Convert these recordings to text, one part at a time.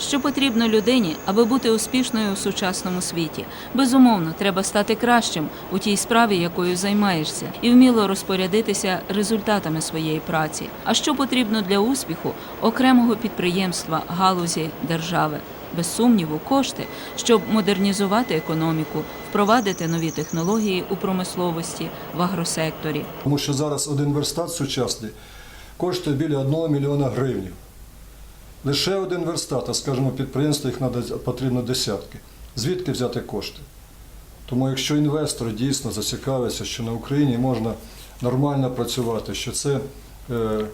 Що потрібно людині, аби бути успішною у сучасному світі? Безумовно, треба стати кращим у тій справі, якою займаєшся, і вміло розпорядитися результатами своєї праці. А що потрібно для успіху окремого підприємства, галузі держави? Без сумніву, кошти, щоб модернізувати економіку, впровадити нові технології у промисловості, в агросекторі. Тому що зараз один верстат сучасний коштує біля 1 мільйона гривень. Лише один верстат, а скажімо, підприємство їх надо, потрібно десятки. Звідки взяти кошти? Тому якщо інвестор дійсно зацікавиться, що на Україні можна нормально працювати, що це е,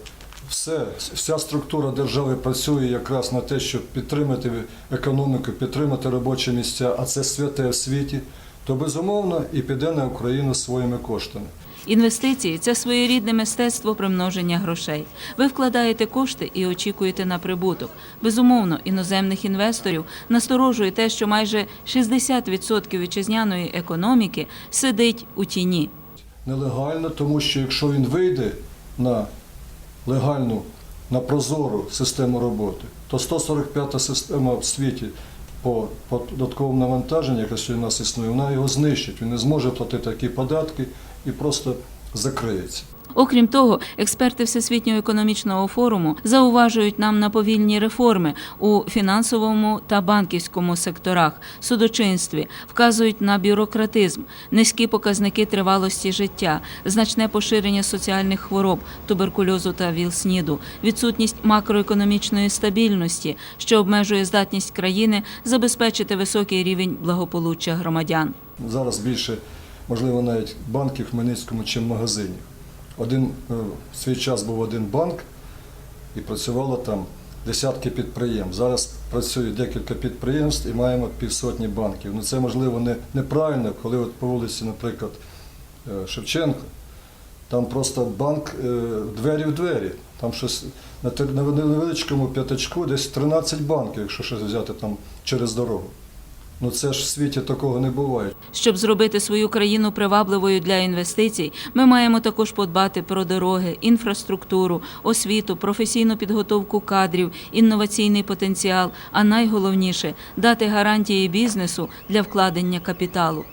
все, вся структура держави працює якраз на те, щоб підтримати економіку, підтримати робочі місця, а це святе в світі, то безумовно і піде на Україну своїми коштами. Інвестиції це своєрідне мистецтво примноження грошей. Ви вкладаєте кошти і очікуєте на прибуток. Безумовно, іноземних інвесторів насторожує те, що майже 60% вітчизняної економіки сидить у тіні. Нелегально, тому що якщо він вийде на легальну, на прозору систему роботи, то 145 система в світі по податковому навантаженню, яке сьогодні у нас існує, вона його знищить. Він не зможе платити такі податки і просто закриється. Окрім того, експерти Всесвітнього економічного форуму зауважують нам на повільні реформи у фінансовому та банківському секторах, судочинстві, вказують на бюрократизм, низькі показники тривалості життя, значне поширення соціальних хвороб, туберкульозу та ВІЛ-СНІДу, відсутність макроекономічної стабільності, що обмежує здатність країни забезпечити високий рівень благополуччя громадян. Зараз більше, можливо, навіть банків в Хмельницькому, чим магазинів. Один е, в свій час був один банк і працювало там десятки підприємств. Зараз працює декілька підприємств і маємо півсотні банків. Ну це можливо не, неправильно, коли от по вулиці, наприклад, е, Шевченко, там просто банк е, двері в двері. Там щось на невеличкому п'ятачку десь 13 банків, якщо щось взяти там через дорогу. Ну це ж в світі такого не буває. Щоб зробити свою країну привабливою для інвестицій, ми маємо також подбати про дороги, інфраструктуру, освіту, професійну підготовку кадрів, інноваційний потенціал, а найголовніше дати гарантії бізнесу для вкладення капіталу.